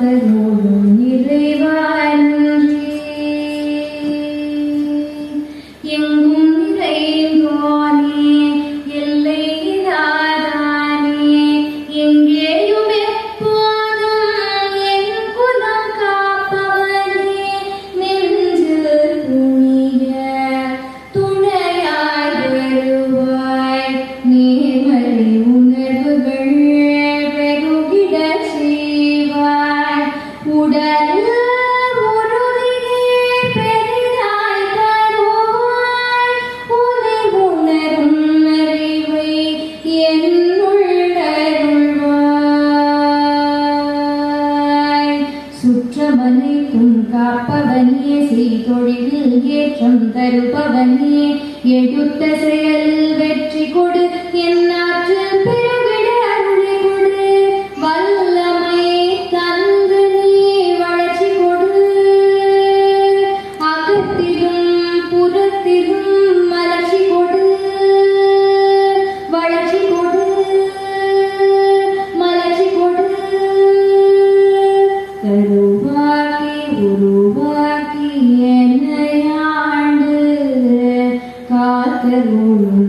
Lord. அனைத்தும் காப்பவனே செய்தொழிலில் ஏற்றம் தருபவனே. எடுத்த செயல் வெற்றி கொடு என்னாற்று உருவாக்கி உருவாக்கி என்னை ஆண்டு காத்தல் உன்